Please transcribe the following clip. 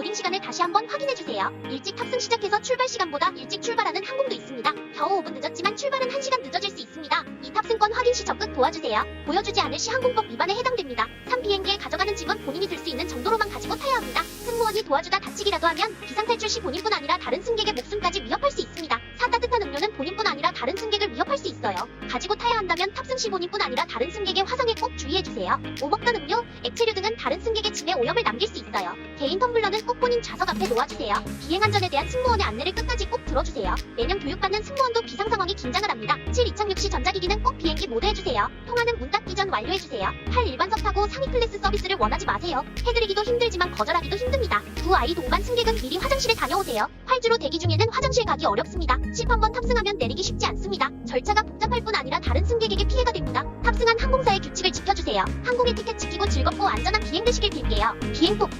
보딩 시간을 다시 한번 확인해주세요. 일찍 탑승 시작해서 출발 시간보다 일찍 출발하는 항공도 있습니다. 겨우 5분 늦었지만 출발은 1시간 늦어질 수 있습니다. 이 탑승권 확인 시 적극 도와주세요. 보여주지 않을 시 항공법 위반에 해당됩니다. 3 비행기에 가져가는 짐은 본인이 들 수 있는 정도로만 가지고 타야 합니다. 승무원이 도와주다 다치기라도 하면 비상탈출 시 본인뿐 아니라 다른 승객의 목숨까지 위협할 수 있습니다. 사 따뜻한 음료는 본인뿐 아니라 다른 승객을 위협할 수 있어요. 가지고 타야 한다면 탑승 시 본인뿐 아니라 다른 승객의 화상에 꼭 주의해주세요. 오먹던 음료, 액체류 등은 개인 텀블러는 꼭 본인 좌석 앞에 놓아주세요. 비행 안전에 대한 승무원의 안내를 끝까지 꼭 들어주세요. 매년 교육받는 승무원도 비상 상황에 긴장을 합니다. 7 이착륙 시 전자기기는 꼭 비행기 모드 해주세요. 통화는 문 닫기 전 완료해주세요. 8 일반석 타고 상위 클래스 서비스를 원하지 마세요. 해드리기도 힘들지만 거절하기도 힘듭니다. 두 아이 동반 승객은 미리 화장실에 다녀오세요. 활주로 대기 중에는 화장실 가기 어렵습니다. 10 한번 탑승하면 내리기 쉽지 않습니다. 절차가 복잡할 뿐 아니라 다른 승객에게 피해가 됩니다. 탑승한 항공사의 규칙을 지켜주세요. 항공의 티켓 지키고 즐겁고 안전한 비행 되시길 빌게요. 비행복